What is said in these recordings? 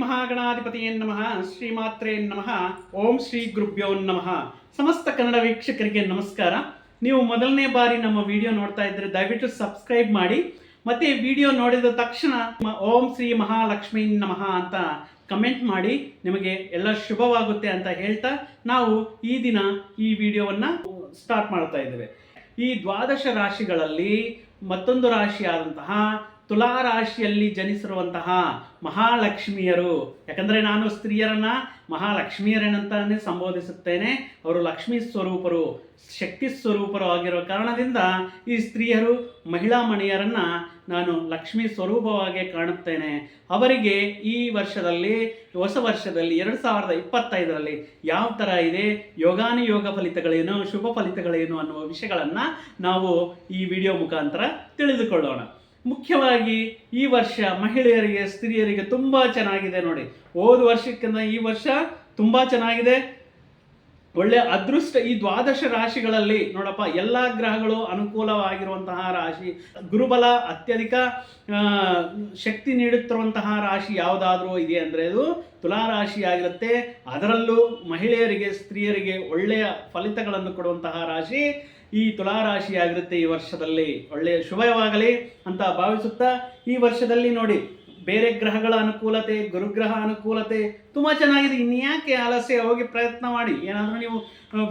ನಮಃ, ಶ್ರೀಮಾತ್ರೇ ನಮಃ, ಓಂ ಶ್ರೀ ಗುರುಭ್ಯೋ ನಮಃ. ಸಮಸ್ತ ಕನ್ನಡ ವೀಕ್ಷಕರಿಗೆ ನಮಸ್ಕಾರ. ನೀವು ಮೊದಲನೇ ಬಾರಿ ನಮ್ಮ ವಿಡಿಯೋ ನೋಡ್ತಾ ಇದ್ದರೆ ದಯವಿಟ್ಟು ಸಬ್ಸ್ಕ್ರೈಬ್ ಮಾಡಿ, ಮತ್ತೆ ವಿಡಿಯೋ ನೋಡಿದ ತಕ್ಷಣ ಓಂ ಶ್ರೀ ಮಹಾಲಕ್ಷ್ಮೀ ನಮಃ ಅಂತ ಕಮೆಂಟ್ ಮಾಡಿ, ನಿಮಗೆ ಎಲ್ಲ ಶುಭವಾಗುತ್ತೆ ಅಂತ ಹೇಳ್ತಾ ನಾವು ಈ ದಿನ ಈ ವಿಡಿಯೋವನ್ನ ಸ್ಟಾರ್ಟ್ ಮಾಡ್ತಾ ಇದ್ದೇವೆ. ಈ ದ್ವಾದಶ ರಾಶಿಗಳಲ್ಲಿ ಮತ್ತೊಂದು ರಾಶಿಯಾದಂತಹ ತುಲಾ ರಾಶಿಯಲ್ಲಿ ಜನಿಸಿರುವಂತಹ ಮಹಾಲಕ್ಷ್ಮಿಯರು. ಯಾಕಂದರೆ ನಾನು ಸ್ತ್ರೀಯರನ್ನ ಮಹಾಲಕ್ಷ್ಮಿಯರೇನಂತಾನೆ ಸಂಬೋಧಿಸುತ್ತೇನೆ. ಅವರು ಲಕ್ಷ್ಮೀ ಸ್ವರೂಪರು, ಶಕ್ತಿ ಸ್ವರೂಪರು ಆಗಿರೋ ಕಾರಣದಿಂದ ಈ ಸ್ತ್ರೀಯರು ಮಹಿಳಾ ಮಣಿಯರನ್ನ ನಾನು ಲಕ್ಷ್ಮೀ ಸ್ವರೂಪವಾಗಿ ಕಾಣುತ್ತೇನೆ. ಅವರಿಗೆ ಈ ವರ್ಷದಲ್ಲಿ, ಹೊಸ ವರ್ಷದಲ್ಲಿ ಎರಡು ಸಾವಿರದ ಇಪ್ಪತ್ತೈದರಲ್ಲಿ ಯಾವ ಥರ ಇದೆ? ಯೋಗಾನುಯೋಗ ಫಲಿತಗಳೇನು, ಶುಭ ಫಲಿತಗಳೇನು ಅನ್ನುವ ವಿಷಯಗಳನ್ನು ನಾವು ಈ ವಿಡಿಯೋ ಮುಖಾಂತರ ತಿಳಿದುಕೊಳ್ಳೋಣ. ಮುಖ್ಯವಾಗಿ ಈ ವರ್ಷ ಮಹಿಳೆಯರಿಗೆ ಸ್ತ್ರೀಯರಿಗೆ ತುಂಬ ಚೆನ್ನಾಗಿದೆ ನೋಡಿ. ಹೋದ ವರ್ಷಕ್ಕಿಂತ ಈ ವರ್ಷ ತುಂಬ ಚೆನ್ನಾಗಿದೆ. ಒಳ್ಳೆ ಅದೃಷ್ಟ, ಈ ದ್ವಾದಶ ರಾಶಿಗಳಲ್ಲಿ ನೋಡಪ್ಪ, ಎಲ್ಲ ಗ್ರಹಗಳು ಅನುಕೂಲವಾಗಿರುವಂತಹ ರಾಶಿ. ಗುರುಬಲ ಅತ್ಯಧಿಕ ಶಕ್ತಿ ನೀಡುತ್ತಿರುವಂತಹ ರಾಶಿ ಯಾವುದಾದ್ರೂ ಇದೆ ಅಂದರೆ ಅದು ತುಲಾರಾಶಿಯಾಗಿರುತ್ತೆ ಅದರಲ್ಲೂ ಮಹಿಳೆಯರಿಗೆ, ಸ್ತ್ರೀಯರಿಗೆ ಒಳ್ಳೆಯ ಫಲಿತಗಳನ್ನು ಕೊಡುವಂತಹ ರಾಶಿ ಈ ತುಲಾ ರಾಶಿ ಆಗಿರುತ್ತೆ ಈ ವರ್ಷದಲ್ಲಿ. ಒಳ್ಳೆಯ ಶುಭವಾಗಲಿ ಅಂತ ಭಾವಿಸುತ್ತಾ ಈ ವರ್ಷದಲ್ಲಿ ನೋಡಿ. ಬೇರೆ ಗ್ರಹಗಳ ಅನುಕೂಲತೆ, ಗುರುಗ್ರಹ ಅನುಕೂಲತೆ ತುಂಬ ಚೆನ್ನಾಗಿದೆ. ಇನ್ಯಾಕೆ ಆಲಸ್ಯ? ಹೋಗಿ ಪ್ರಯತ್ನ ಮಾಡಿ. ಏನಾದರೂ ನೀವು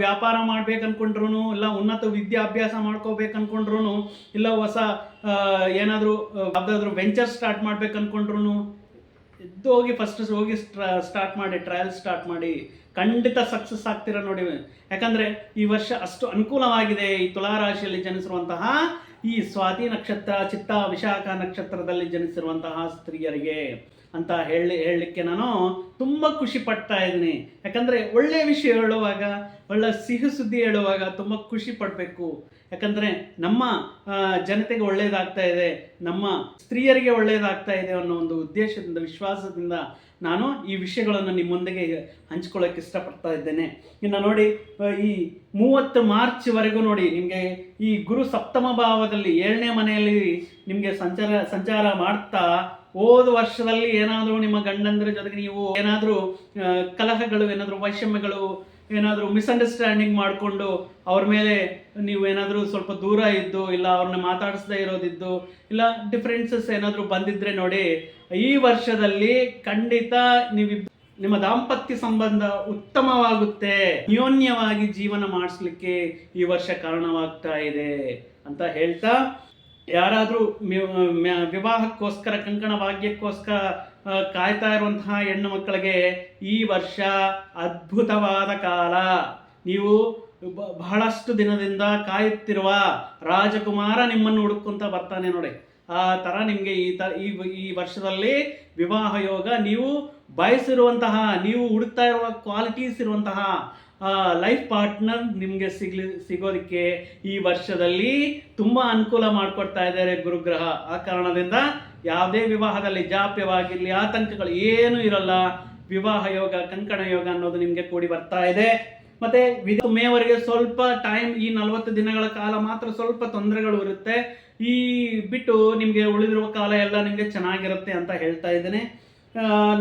ವ್ಯಾಪಾರ ಮಾಡ್ಬೇಕು ಇಲ್ಲ ಉನ್ನತ ವಿದ್ಯಾಭ್ಯಾಸ ಮಾಡ್ಕೋಬೇಕು ಅನ್ಕೊಂಡ್ರು ಇಲ್ಲ ಹೊಸ ಏನಾದರೂ ಯಾವುದಾದ್ರೂ ವೆಂಚರ್ ಸ್ಟಾರ್ಟ್ ಮಾಡ್ಬೇಕು ಅನ್ಕೊಂಡ್ರು ಎದ್ದು ಹೋಗಿ ಫಸ್ಟ್ ಹೋಗಿ ಸ್ಟಾರ್ಟ್ ಮಾಡಿ, ಟ್ರಯಲ್ ಸ್ಟಾರ್ಟ್ ಮಾಡಿ. ಖಂಡಿತ ಸಕ್ಸಸ್ ಆಗ್ತೀರ ನೋಡಿ. ಯಾಕಂದರೆ ಈ ವರ್ಷ ಅಷ್ಟು ಅನುಕೂಲವಾಗಿದೆ. ಈ ತುಲಾರಾಶಿಯಲ್ಲಿ ಜನಿಸಿರುವಂತಹ ಈ ಸ್ವಾತಿ ನಕ್ಷತ್ರ ಚಿತ್ತ ವಿಶಾಖ ನಕ್ಷತ್ರದಲ್ಲಿ ಜನಿಸಿರುವಂತಹ ಸ್ತ್ರೀಯರಿಗೆ ಅಂತ ಹೇಳಿ ಹೇಳಲಿಕ್ಕೆ ನಾನು ತುಂಬ ಖುಷಿ ಪಡ್ತಾ ಇದ್ದೀನಿ. ಯಾಕಂದರೆ ಒಳ್ಳೆಯ ವಿಷಯ ಹೇಳುವಾಗ, ಒಳ್ಳೆ ಸಿಹಿ ಸುದ್ದಿ ಹೇಳುವಾಗ ತುಂಬ ಖುಷಿ ಪಡಬೇಕು. ಯಾಕಂದರೆ ನಮ್ಮ ಜನತೆಗೆ ಒಳ್ಳೆಯದಾಗ್ತಾ ಇದೆ, ನಮ್ಮ ಸ್ತ್ರೀಯರಿಗೆ ಒಳ್ಳೆಯದಾಗ್ತಾ ಇದೆ ಅನ್ನೋ ಒಂದು ಉದ್ದೇಶದಿಂದ, ವಿಶ್ವಾಸದಿಂದ ನಾನು ಈ ವಿಷಯಗಳನ್ನು ನಿಮ್ಮೊಂದಿಗೆ ಹಂಚ್ಕೊಳ್ಳೋಕೆ ಇಷ್ಟಪಡ್ತಾ ಇದ್ದೇನೆ. ಇನ್ನು ನೋಡಿ, ಈ ಮೂವತ್ತು ಮಾರ್ಚ್ವರೆಗೂ ನೋಡಿ, ನಿಮಗೆ ಈ ಗುರು ಸಪ್ತಮ ಭಾವದಲ್ಲಿ ಏಳನೇ ಮನೆಯಲ್ಲಿ ನಿಮಗೆ ಸಂಚಾರ ಸಂಚಾರ ಮಾಡ್ತಾ ಹೋದ ವರ್ಷದಲ್ಲಿ ಏನಾದರೂ ನಿಮ್ಮ ಗಂಡಂದ್ರ ಜೊತೆಗೆ ನೀವು ಏನಾದರೂ ಕಲಹಗಳು, ಏನಾದರೂ ವೈಷಮ್ಯಗಳು, ಏನಾದರೂ ಮಿಸ್ಅಂಡರ್ಸ್ಟ್ಯಾಂಡಿಂಗ್ ಮಾಡಿಕೊಂಡು ಅವ್ರ ಮೇಲೆ ನೀವು ಏನಾದರೂ ಸ್ವಲ್ಪ ದೂರ ಇದ್ದು, ಇಲ್ಲ ಅವ್ರನ್ನ ಮಾತಾಡಿಸದೇ ಇರೋದಿದ್ದು, ಇಲ್ಲ ಡಿಫ್ರೆನ್ಸಸ್ ಏನಾದರೂ ಬಂದಿದ್ರೆ ನೋಡಿ, ಈ ವರ್ಷದಲ್ಲಿ ಖಂಡಿತ ನೀವು ನಿಮ್ಮ ದಾಂಪತ್ಯ ಸಂಬಂಧ ಉತ್ತಮವಾಗುತ್ತೆ. ಅನ್ಯೋನ್ಯವಾಗಿ ಜೀವನ ಮಾಡಿಸ್ಲಿಕ್ಕೆ ಈ ವರ್ಷ ಕಾರಣವಾಗ್ತಾ ಇದೆ ಅಂತ ಹೇಳ್ತಾ ಯಾರಾದರೂ ವಿವಾಹಕ್ಕೋಸ್ಕರ, ಕಂಕಣ ಭಾಗ್ಯಕ್ಕೋಸ್ಕರ ಕಾಯ್ತಾ ಇರುವಂತಹ ಹೆಣ್ಣು ಮಕ್ಕಳಿಗೆ ಈ ವರ್ಷ ಅದ್ಭುತವಾದ ಕಾಲ. ನೀವು ಬಹಳಷ್ಟು ದಿನದಿಂದ ಕಾಯುತ್ತಿರುವ ರಾಜಕುಮಾರ ನಿಮ್ಮನ್ನು ಹುಡುಕೊಂತ ಬರ್ತಾನೆ ನೋಡಿ. ಆ ಥರ ನಿಮಗೆ ಈ ತ, ಈ ಈ ವರ್ಷದಲ್ಲಿ ವಿವಾಹ ಯೋಗ ನೀವು ಬಯಸಿರುವಂತಹ, ನೀವು ಹುಡುಕ್ತಾ ಇರುವ ಕ್ವಾಲಿಟೀಸ್ ಇರುವಂತಹ ಲೈಫ್ ಪಾರ್ಟ್ನರ್ ನಿಮಗೆ ಸಿಗ್ಲಿ, ಸಿಗೋದಕ್ಕೆ ಈ ವರ್ಷದಲ್ಲಿ ತುಂಬ ಅನುಕೂಲ ಮಾಡಿಕೊಡ್ತಾ ಇದ್ದಾರೆ ಗುರುಗ್ರಹ. ಆ ಕಾರಣದಿಂದ ಯಾವುದೇ ವಿವಾಹದಲ್ಲಿ ಜಾಪ್ಯವಾಗಿರಲಿ, ಆತಂಕಗಳು ಏನೂ ಇರಲ್ಲ. ವಿವಾಹ ಯೋಗ, ಕಂಕಣ ಯೋಗ ಅನ್ನೋದು ನಿಮಗೆ ಕೂಡಿ ಬರ್ತಾ ಇದೆ. ಮತ್ತೆ ವಿಧ ಮೇವರೆಗೆ ಸ್ವಲ್ಪ ಟೈಮ್ ಈ ನಲವತ್ತು ದಿನಗಳ ಕಾಲ ಮಾತ್ರ ಸ್ವಲ್ಪ ತೊಂದರೆಗಳು ಇರುತ್ತೆ. ಈ ಬಿಟ್ಟು ನಿಮಗೆ ಉಳಿದಿರುವ ಕಾಲ ಎಲ್ಲ ನಿಮಗೆ ಚೆನ್ನಾಗಿರುತ್ತೆ ಅಂತ ಹೇಳ್ತಾ ಇದ್ದೇನೆ.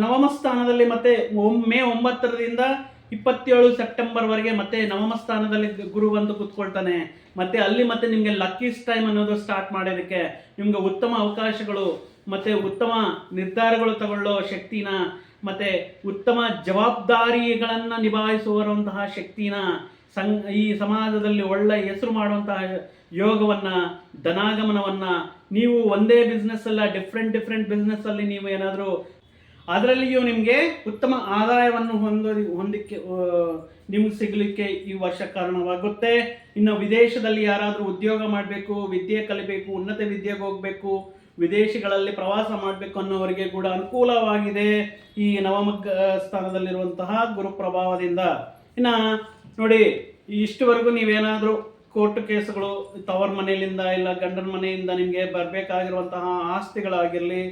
ನವಮ ಸ್ಥಾನದಲ್ಲಿ ಮತ್ತೆ ಒಮ್ಮೆ ಮೇ ಒಂಬತ್ತರಿಂದ ಇಪ್ಪತ್ತೇಳು ಸೆಪ್ಟೆಂಬರ್ವರೆಗೆ ಮತ್ತೆ ನವಮ ಸ್ಥಾನದಲ್ಲಿ ಗುರು ಬಂದು ಕುತ್ಕೊಳ್ತಾನೆ. ಮತ್ತೆ ಅಲ್ಲಿ ಮತ್ತೆ ನಿಮಗೆ ಲಕ್ಕೀಸ್ ಟೈಮ್ ಅನ್ನೋದು ಸ್ಟಾರ್ಟ್ ಮಾಡೋದಕ್ಕೆ ನಿಮ್ಗೆ ಉತ್ತಮ ಅವಕಾಶಗಳು, ಮತ್ತೆ ಉತ್ತಮ ನಿರ್ಧಾರಗಳು ತಗೊಳ್ಳೋ ಶಕ್ತಿನ, ಮತ್ತೆ ಉತ್ತಮ ಜವಾಬ್ದಾರಿಗಳನ್ನು ನಿಭಾಯಿಸುವಂತಹ ಶಕ್ತಿನ ಸಂ ಈ ಸಮಾಜದಲ್ಲಿ ಒಳ್ಳೆ ಹೆಸರು ಮಾಡುವಂತಹ ಯೋಗವನ್ನ, ಧನಾಗಮನವನ್ನು, ನೀವು ಒಂದೇ ಬಿಸ್ನೆಸ್ ಅಲ್ಲ ಡಿಫ್ರೆಂಟ್ ಡಿಫ್ರೆಂಟ್ ಬಿಸ್ನೆಸ್ ಅಲ್ಲಿ ನೀವು ಏನಾದರೂ ಅದರಲ್ಲಿಯೂ ನಿಮಗೆ ಉತ್ತಮ ಆದಾಯವನ್ನು ಹೊಂದ ಹೊಂದಿಕ್ಕೆ ನಿಮಗೆ ಸಿಗಲಿಕ್ಕೆ ಈ ವರ್ಷ ಕಾರಣವಾಗುತ್ತೆ. ಇನ್ನು ವಿದೇಶದಲ್ಲಿ ಯಾರಾದರೂ ಉದ್ಯೋಗ ಮಾಡಬೇಕು, ವಿದ್ಯೆ ಕಲಿಬೇಕು, ಉನ್ನತ ವಿದ್ಯೆಗೆ ಹೋಗಬೇಕು, ವಿದೇಶಗಳಲ್ಲಿ ಪ್ರವಾಸ ಮಾಡಬೇಕು ಅನ್ನೋವರಿಗೆ ಕೂಡ ಅನುಕೂಲವಾಗಿದೆ ಈ ನವಮಗ್ಗ ಸ್ಥಾನದಲ್ಲಿರುವಂತಹ ಗುರು ಪ್ರಭಾವದಿಂದ. ಇನ್ನು ನೋಡಿ, ಇಷ್ಟುವರೆಗೂ ನೀವೇನಾದರೂ ಕೋರ್ಟ್ ಕೇಸುಗಳು, ತವರ್ ಮನೆಯಿಂದ ಇಲ್ಲ ಗಂಡನ ಮನೆಯಿಂದ ನಿಮಗೆ ಬರಬೇಕಾಗಿರುವಂತಹ ಆಸ್ತಿಗಳಾಗಿರಲಿ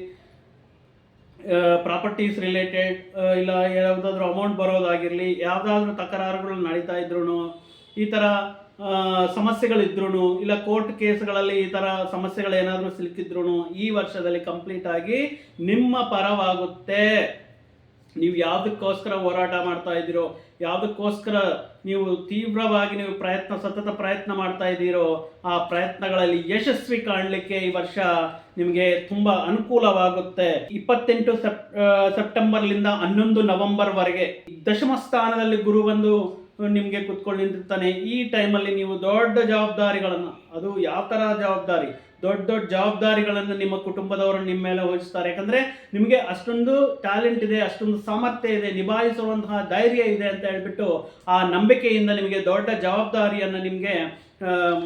ಪ್ರಾಪರ್ಟೀಸ್ ರಿಲೇಟೆಡ್ ಇಲ್ಲ ಯಾವುದಾದ್ರೂ ಅಮೌಂಟ್ ಬರೋದಾಗಿರಲಿ, ಯಾವುದಾದ್ರೂ ತಕರಾರುಗಳು ನಡೀತಾ ಇದ್ರು ಈ ಥರ ಸಮಸ್ಯೆಗಳಿದ್ರು ಇಲ್ಲ ಕೋರ್ಟ್ ಕೇಸ್ಗಳಲ್ಲಿ ಈ ಥರ ಸಮಸ್ಯೆಗಳು ಏನಾದರೂ ಸಿಲುಕಿದ್ರು ಈ ವರ್ಷದಲ್ಲಿ ಕಂಪ್ಲೀಟ್ ಆಗಿ ನಿಮ್ಮ ಪರವಾಗುತ್ತೆ. ನೀವು ಯಾವುದಕ್ಕೋಸ್ಕರ ಹೋರಾಟ ಮಾಡ್ತಾ ಇದ್ದೀರೋ, ಯಾವುದಕ್ಕೋಸ್ಕರ ನೀವು ತೀವ್ರವಾಗಿ ನೀವು ಪ್ರಯತ್ನ, ಸತತ ಪ್ರಯತ್ನ ಮಾಡ್ತಾ ಇದ್ದೀರೋ, ಆ ಪ್ರಯತ್ನಗಳಲ್ಲಿ ಯಶಸ್ವಿ ಕಾಣಲಿಕ್ಕೆ ಈ ವರ್ಷ ನಿಮಗೆ ತುಂಬ ಅನುಕೂಲವಾಗುತ್ತೆ. ಇಪ್ಪತ್ತೆಂಟು ಸೆಪ್ ಸೆಪ್ಟೆಂಬರ್ಲಿಂದ ಹನ್ನೊಂದು ನವೆಂಬರ್ವರೆಗೆ ದಶಮ ಸ್ಥಾನದಲ್ಲಿ ಗುರು ಬಂದು ನಿಮಗೆ ಕುತ್ಕೊಂಡು ನಿಂತಿರ್ತಾನೆ. ಈ ಟೈಮಲ್ಲಿ ನೀವು ದೊಡ್ಡ ಜವಾಬ್ದಾರಿಗಳನ್ನು, ಅದು ಯಾವ ಥರ ಜವಾಬ್ದಾರಿ? ದೊಡ್ಡ ದೊಡ್ಡ ಜವಾಬ್ದಾರಿಗಳನ್ನು ನಿಮ್ಮ ಕುಟುಂಬದವರು ನಿಮ್ಮ ಮೇಲೆ ವಹಿಸ್ತಾರೆ. ಯಾಕಂದರೆ ನಿಮಗೆ ಅಷ್ಟೊಂದು ಟ್ಯಾಲೆಂಟ್ ಇದೆ, ಅಷ್ಟೊಂದು ಸಾಮರ್ಥ್ಯ ಇದೆ, ನಿಭಾಯಿಸುವಂತಹ ಧೈರ್ಯ ಇದೆ ಅಂತ ಹೇಳ್ಬಿಟ್ಟು ಆ ನಂಬಿಕೆಯಿಂದ ನಿಮಗೆ ದೊಡ್ಡ ಜವಾಬ್ದಾರಿಯನ್ನು ನಿಮಗೆ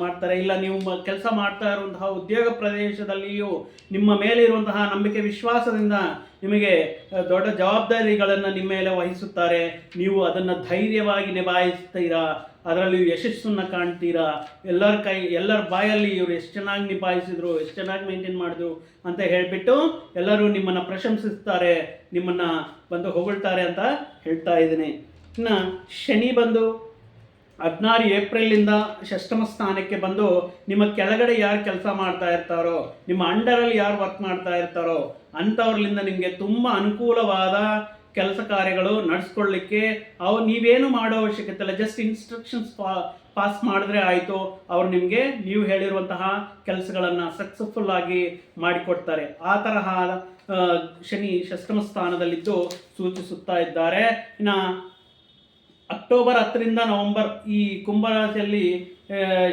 ಮಾಡ್ತಾರೆ. ಇಲ್ಲ, ನೀವು ಕೆಲಸ ಮಾಡ್ತಾ ಇರುವಂತಹ ಉದ್ಯೋಗ ಪ್ರದೇಶದಲ್ಲಿಯೂ ನಿಮ್ಮ ಮೇಲೆ ಇರುವಂತಹ ನಂಬಿಕೆ, ವಿಶ್ವಾಸದಿಂದ ನಿಮಗೆ ದೊಡ್ಡ ಜವಾಬ್ದಾರಿಗಳನ್ನು ನಿಮ್ಮ ಮೇಲೆ ವಹಿಸುತ್ತಾರೆ. ನೀವು ಅದನ್ನು ಧೈರ್ಯವಾಗಿ ನಿಭಾಯಿಸ್ತೀರಾ? ಅದರಲ್ಲಿ ಯಶಸ್ಸನ್ನು ಕಾಣ್ತೀರಾ? ಎಲ್ಲರ ಕೈ, ಎಲ್ಲರ ಬಾಯಲ್ಲಿ ಇವರು ಎಷ್ಟು ಚೆನ್ನಾಗಿ ನಿಭಾಯಿಸಿದ್ರು, ಎಷ್ಟು ಚೆನ್ನಾಗಿ ಮೇಂಟೈನ್ ಮಾಡಿದ್ರು ಅಂತ ಹೇಳಿಬಿಟ್ಟು ಎಲ್ಲರೂ ನಿಮ್ಮನ್ನು ಪ್ರಶಂಸಿಸ್ತಾರೆ, ನಿಮ್ಮನ್ನು ಬಂದು ಹೊಗಳ್ತಾರೆ ಅಂತ ಹೇಳ್ತಾ ಇದ್ದೀನಿ. ಇನ್ನು ಶನಿ ಬಂದು, ಹದಿನಾರು ಏಪ್ರಿಲಿಂದ ಷಷ್ಟಮ ಸ್ಥಾನಕ್ಕೆ ಬಂದು ನಿಮ್ಮ ಕೆಳಗಡೆ ಯಾರು ಕೆಲಸ ಮಾಡ್ತಾ ಇರ್ತಾರೋ, ನಿಮ್ಮ ಅಂಡರಲ್ಲಿ ಯಾರು ವರ್ಕ್ ಮಾಡ್ತಾ ಇರ್ತಾರೋ ಅಂಥವ್ರಲಿಂದ ನಿಮಗೆ ತುಂಬ ಅನುಕೂಲವಾದ ಕೆಲಸ ಕಾರ್ಯಗಳು ನಡೆಸ್ಕೊಳ್ಳಿಕ್ಕೆ ಅವ್ರು ನೀವೇನು ಮಾಡೋ ಅವಶ್ಯಕತೆ ಇಲ್ಲ ಜಸ್ಟ್ ಇನ್ಸ್ಟ್ರಕ್ಷನ್ಸ್ ಪಾಸ್ ಮಾಡಿದ್ರೆ ಆಯಿತು. ಅವ್ರು ನಿಮಗೆ ನೀವು ಹೇಳಿರುವಂತಹ ಕೆಲಸಗಳನ್ನು ಸಕ್ಸಸ್ಫುಲ್ ಆಗಿ ಮಾಡಿಕೊಡ್ತಾರೆ. ಆ ತರಹ ಶನಿ ಷಷ್ಟಮ ಸ್ಥಾನದಲ್ಲಿದ್ದು ಸೂಚಿಸುತ್ತಾ ಇದ್ದಾರೆ. ಇನ್ನು ಅಕ್ಟೋಬರ್ ಹತ್ತರಿಂದ ನವೆಂಬರ್ ಈ ಕುಂಭರಾಶಿಯಲ್ಲಿ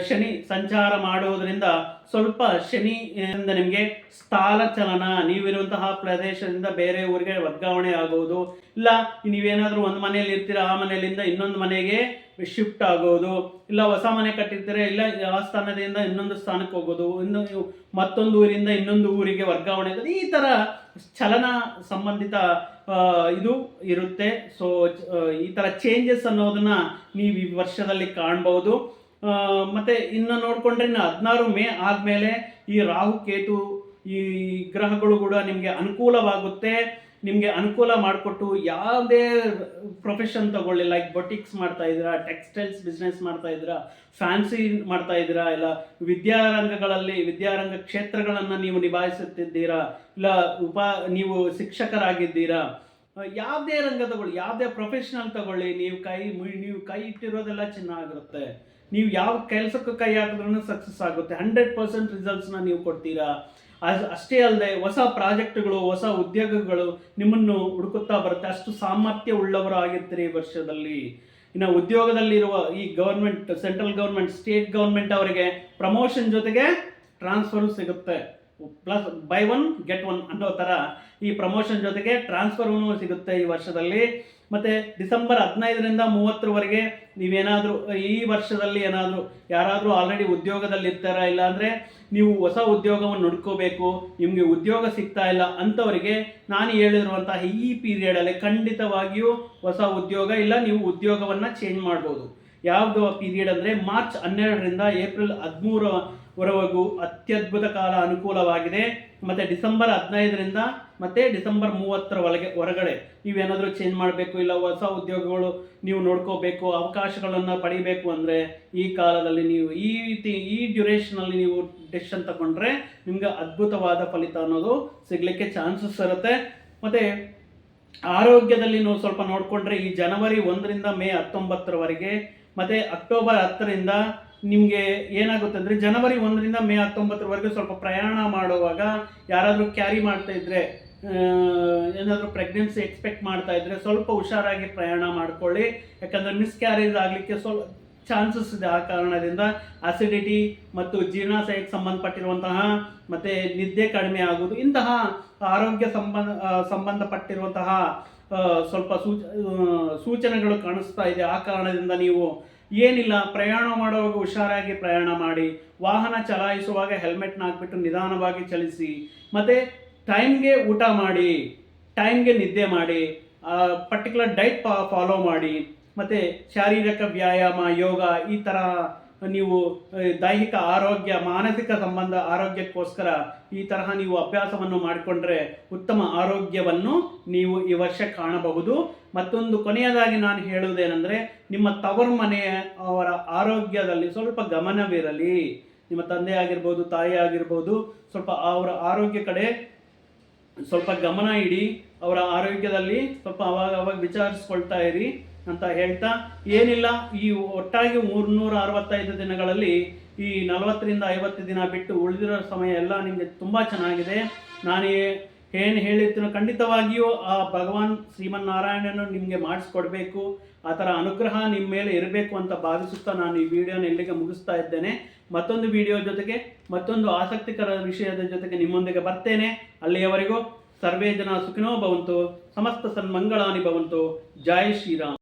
ಶನಿ ಸಂಚಾರ ಮಾಡುವುದರಿಂದ ಸ್ವಲ್ಪ ಶನಿ ನಿಮಗೆ ಸ್ಥಾನ ಚಲನ. ನೀವಿರುವಂತಹ ಪ್ರದೇಶದಿಂದ ಬೇರೆ ಊರಿಗೆ ವರ್ಗಾವಣೆ ಆಗುವುದು. ಇಲ್ಲ, ನೀವೇನಾದರೂ ಒಂದು ಮನೆಯಲ್ಲಿ ಇರ್ತೀರ, ಆ ಮನೆಯಲ್ಲಿಂದ ಇನ್ನೊಂದು ಮನೆಗೆ ಶಿಫ್ಟ್ ಆಗೋದು ಇಲ್ಲ, ಹೊಸ ಮನೆ ಕಟ್ಟಿರ್ತೀರ, ಇಲ್ಲ ಆ ಸ್ಥಾನದಿಂದ ಇನ್ನೊಂದು ಸ್ಥಾನಕ್ಕೆ ಹೋಗೋದು. ಇನ್ನು ಮತ್ತೊಂದು ಊರಿಂದ ಇನ್ನೊಂದು ಊರಿಗೆ ವರ್ಗಾವಣೆ ಈ ಥರ ಚಲನ ಸಂಬಂಧಿತ ಇದು ಇರುತ್ತೆ. ಸೊ ಈ ಥರ ಚೇಂಜಸ್ ಅನ್ನೋದನ್ನು ನೀವು ಈ ವರ್ಷದಲ್ಲಿ ಕಾಣ್ಬೋದು. ಮತ್ತು ಇನ್ನು ನೋಡಿಕೊಂಡ್ರೆ ಇನ್ನು ಹದಿನಾರು ಮೇ ಆದಮೇಲೆ ಈ ರಾಹು ಕೇತು ಈ ಗ್ರಹಗಳು ಕೂಡ ನಿಮಗೆ ಅನುಕೂಲವಾಗುತ್ತೆ. ನಿಮಗೆ ಅನುಕೂಲ ಮಾಡಿಕೊಟ್ಟು ಯಾವುದೇ ಪ್ರೊಫೆಷನ್ ತಗೊಳ್ಳಿ ಲೈಕ್ ಬೊಟಿಕ್ಸ್ ಮಾಡ್ತಾ ಇದ್ದೀರಾ ಟೆಕ್ಸ್ಟೈಲ್ಸ್ ಬಿಸ್ನೆಸ್ ಮಾಡ್ತಾ ಇದ್ದೀರಾ ಫ್ಯಾನ್ಸಿ ಮಾಡ್ತಾ ಇದ್ದೀರಾ, ಇಲ್ಲ ವಿದ್ಯಾರಂಗಗಳಲ್ಲಿ, ವಿದ್ಯಾರಂಗ ಕ್ಷೇತ್ರಗಳನ್ನು ನೀವು ನಿಭಾಯಿಸುತ್ತಿದ್ದೀರಾ, ಇಲ್ಲ ಉಪ, ನೀವು ಶಿಕ್ಷಕರಾಗಿದ್ದೀರಾ, ಯಾವುದೇ ರಂಗ ತಗೊಳ್ಳಿ, ಯಾವುದೇ ಪ್ರೊಫೆಷನಲ್ ತಗೊಳ್ಳಿ, ನೀವು ಕೈ ನೀವು ಕೈ ಇಟ್ಟಿರೋದೆಲ್ಲ ಚೆನ್ನಾಗಿರುತ್ತೆ. ನೀವು ಯಾವ ಕೆಲಸಕ್ಕೆ ಕೈ ಹಾಕಿದ್ರೂ ಸಕ್ಸಸ್ ಆಗುತ್ತೆ. ಹಂಡ್ರೆಡ್ ಪರ್ಸೆಂಟ್ ರಿಸಲ್ಟ್ಸ್ನ ನೀವು ಕೊಡ್ತೀರಾ. ಅಷ್ಟೇ ಅಲ್ಲದೆ ಹೊಸ ಪ್ರಾಜೆಕ್ಟ್ಗಳು, ಹೊಸ ಉದ್ಯೋಗಗಳು ನಿಮ್ಮನ್ನು ಹುಡುಕುತ್ತಾ ಬರುತ್ತೆ. ಅಷ್ಟು ಸಾಮರ್ಥ್ಯ ಉಳ್ಳವರು ಆಗಿರ್ತೀರಿ ಈ ವರ್ಷದಲ್ಲಿ. ಇನ್ನು ಉದ್ಯೋಗದಲ್ಲಿರುವ ಈ government central government state government ಅವರಿಗೆ ಪ್ರಮೋಷನ್ ಜೊತೆಗೆ ಟ್ರಾನ್ಸ್ಫರ್ ಸಿಗುತ್ತೆ. Plus buy one get one ಅನ್ನೋ ಥರ ಈ ಪ್ರಮೋಷನ್ ಜೊತೆಗೆ ಟ್ರಾನ್ಸ್ಫರ್ನು ಸಿಗುತ್ತೆ ಈ ವರ್ಷದಲ್ಲಿ. ಮತ್ತು ಡಿಸೆಂಬರ್ ಹದಿನೈದರಿಂದ ಮೂವತ್ತರವರೆಗೆ ನೀವೇನಾದರೂ, ಈ ವರ್ಷದಲ್ಲಿ ಏನಾದರೂ, ಯಾರಾದರೂ ಆಲ್ರೆಡಿ ಉದ್ಯೋಗದಲ್ಲಿ ಇರ್ತಾರಾ ಇಲ್ಲಾಂದರೆ ನೀವು ಹೊಸ ಉದ್ಯೋಗವನ್ನು ನೋಡ್ಕೋಬೇಕು ನಿಮಗೆ ಉದ್ಯೋಗ ಸಿಗ್ತಾ ಇಲ್ಲ ಅಂಥವರಿಗೆ ನಾನು ಹೇಳಿರುವಂತಹ ಈ ಪೀರಿಯಡಲ್ಲಿ ಖಂಡಿತವಾಗಿಯೂ ಹೊಸ ಉದ್ಯೋಗ ಇಲ್ಲ, ನೀವು ಉದ್ಯೋಗವನ್ನು ಚೇಂಜ್ ಮಾಡ್ಬೋದು. ಯಾವುದು ಪೀರಿಯಡ್ ಅಂದರೆ ಮಾರ್ಚ್ ಹನ್ನೆರಡರಿಂದ ಏಪ್ರಿಲ್ ಹದಿಮೂರವರೆಗೂ ಅತ್ಯದ್ಭುತ ಕಾಲ ಅನುಕೂಲವಾಗಿದೆ. ಮತ್ತು ಡಿಸೆಂಬರ್ ಹದಿನೈದರಿಂದ ಮತ್ತು ಡಿಸೆಂಬರ್ ಮೂವತ್ತರ ಒಳಗೆ ಹೊರಗಡೆ. ನೀವೇನಾದರೂ ಚೇಂಜ್ ಮಾಡಬೇಕು ಇಲ್ಲ ಹೊಸ ಉದ್ಯೋಗಗಳು ನೀವು ನೋಡ್ಕೋಬೇಕು, ಅವಕಾಶಗಳನ್ನು ಪಡಿಬೇಕು ಅಂದರೆ ಈ ಕಾಲದಲ್ಲಿ ನೀವು ಈ ರೀತಿ ಈ ಡ್ಯುರೇಷನಲ್ಲಿ ನೀವು ಡೆಸಿಷನ್ ತಗೊಂಡ್ರೆ ನಿಮಗೆ ಅದ್ಭುತವಾದ ಫಲಿತ ಅನ್ನೋದು ಸಿಗಲಿಕ್ಕೆ ಚಾನ್ಸಸ್ ಇರುತ್ತೆ. ಮತ್ತು ಆರೋಗ್ಯದಲ್ಲಿ ನೀವು ಸ್ವಲ್ಪ ನೋಡಿಕೊಂಡ್ರೆ ಈ ಜನವರಿ ಒಂದರಿಂದ ಮೇ ಹತ್ತೊಂಬತ್ತರವರೆಗೆ, ಮತ್ತು ಅಕ್ಟೋಬರ್ ಹತ್ತರಿಂದ ನಿಮಗೆ ಏನಾಗುತ್ತೆ ಅಂದರೆ ಜನವರಿ ಒಂದರಿಂದ ಮೇ ಹತ್ತೊಂಬತ್ತರವರೆಗೆ ಸ್ವಲ್ಪ ಪ್ರಯಾಣ ಮಾಡುವಾಗ ಯಾರಾದರೂ ಕ್ಯಾರಿ ಮಾಡ್ತಾ ಇದ್ದರೆ ಏನಾದರೂ ಪ್ರೆಗ್ನೆನ್ಸಿ ಎಕ್ಸ್ಪೆಕ್ಟ್ ಮಾಡ್ತಾ ಇದ್ದರೆ ಸ್ವಲ್ಪ ಹುಷಾರಾಗಿ ಪ್ರಯಾಣ ಮಾಡ್ಕೊಳ್ಳಿ. ಯಾಕಂದರೆ ಮಿಸ್ಕ್ಯಾರೇಜ್ ಆಗಲಿಕ್ಕೆ ಸ್ವಲ್ಪ ಚಾನ್ಸಸ್ ಇದೆ ಆ ಕಾರಣದಿಂದ ಅಸಿಡಿಟಿ ಮತ್ತು ಜೀರ್ಣಾಶಯಕ್ಕೆ ಸಂಬಂಧಪಟ್ಟಿರುವಂತಹ, ಮತ್ತು ನಿದ್ದೆ ಕಡಿಮೆ ಆಗುವುದು, ಇಂತಹ ಆರೋಗ್ಯ ಸಂಬಂಧ ಸಂಬಂಧಪಟ್ಟಿರುವಂತಹ ಸ್ವಲ್ಪ ಸೂಚ ಸೂಚನೆಗಳು ಕಾಣಿಸ್ತಾ ಇದೆ ಆ ಕಾರಣದಿಂದ ನೀವು ಏನಿಲ್ಲ, ಪ್ರಯಾಣ ಮಾಡುವಾಗ ಹುಷಾರಾಗಿ ಪ್ರಯಾಣ ಮಾಡಿ, ವಾಹನ ಚಲಾಯಿಸುವಾಗ ಹೆಲ್ಮೆಟ್ನ ಹಾಕ್ಬಿಟ್ಟು ನಿಧಾನವಾಗಿ ಚಲಿಸಿ, ಮತ್ತು ಟೈಮ್ಗೆ ಊಟ ಮಾಡಿ, ಟೈಮ್ಗೆ ನಿದ್ದೆ ಮಾಡಿ ಪರ್ಟಿಕ್ಯುಲರ್ ಡೈಟ್ ಫಾಲೋ ಮಾಡಿ, ಮತ್ತು ಶಾರೀರಿಕ ವ್ಯಾಯಾಮ, ಯೋಗ ಈ ಥರ ನೀವು ದೈಹಿಕ ಆರೋಗ್ಯ, ಮಾನಸಿಕ ಸಂಬಂಧ ಆರೋಗ್ಯಕ್ಕೋಸ್ಕರ ಈ ತರಹ ನೀವು ಅಭ್ಯಾಸವನ್ನು ಮಾಡಿಕೊಂಡ್ರೆ ಉತ್ತಮ ಆರೋಗ್ಯವನ್ನು ನೀವು ಈ ವರ್ಷ ಕಾಣಬಹುದು. ಮತ್ತೊಂದು ಕೊನೆಯದಾಗಿ ನಾನು ಹೇಳುವುದೇನೆಂದರೆ, ನಿಮ್ಮ ತವರು ಮನೆಯ ಅವರ ಆರೋಗ್ಯದಲ್ಲಿ ಸ್ವಲ್ಪ ಗಮನವಿರಲಿ. ನಿಮ್ಮ ತಂದೆ ಆಗಿರ್ಬೋದು, ತಾಯಿ ಆಗಿರ್ಬೋದು, ಸ್ವಲ್ಪ ಅವರ ಆರೋಗ್ಯ ಕಡೆ ಸ್ವಲ್ಪ ಗಮನ ಇಡಿ. ಅವರ ಆರೋಗ್ಯದಲ್ಲಿ ಸ್ವಲ್ಪ ಅವಾಗ ಅವಾಗ ವಿಚಾರಿಸ್ಕೊಳ್ತಾ ಇರಿ. ಅಂತ ಹೇಳ್ತಾ, ಏನಿಲ್ಲ, ಈ ಒಟ್ಟಾಗಿ ಮೂರ್ನೂರ ಅರವತ್ತೈದು ದಿನಗಳಲ್ಲಿ ಈ ನಲವತ್ತರಿಂದ ಐವತ್ತು ದಿನ ಬಿಟ್ಟು ಉಳಿದಿರೋ ಸಮಯ ಎಲ್ಲ ನಿಮಗೆ ತುಂಬ ಚೆನ್ನಾಗಿದೆ. ನಾನು ಏನು ಹೇಳಿರ್ತೀನೋ ಖಂಡಿತವಾಗಿಯೂ ಆ ಭಗವಾನ್ ಶ್ರೀಮನ್ನಾರಾಯಣನು ನಿಮಗೆ ಮಾಡಿಸ್ಕೊಡ್ಬೇಕು. ಆ ಥರ ಅನುಗ್ರಹ ನಿಮ್ಮ ಮೇಲೆ ಇರಬೇಕು ಅಂತ ಭಾವಿಸುತ್ತಾ ನಾನು ಈ ವಿಡಿಯೋನ ಇಲ್ಲಿಗೆ ಮುಗಿಸ್ತಾ ಇದ್ದೇನೆ. ಮತ್ತೊಂದು ವಿಡಿಯೋ ಜೊತೆಗೆ, ಮತ್ತೊಂದು ಆಸಕ್ತಿಕರ ವಿಷಯದ ಜೊತೆಗೆ ನಿಮ್ಮೊಂದಿಗೆ ಬರ್ತೇನೆ. ಅಲ್ಲಿಯವರೆಗೂ ಸರ್ವೇ ಜನ ಸುಖಿನೋ ಭವಂತು, ಸಮಸ್ತ ಸನ್ಮಂಗಳಾನಿ ಭವಂತು. ಜೈ ಶ್ರೀರಾಮ್.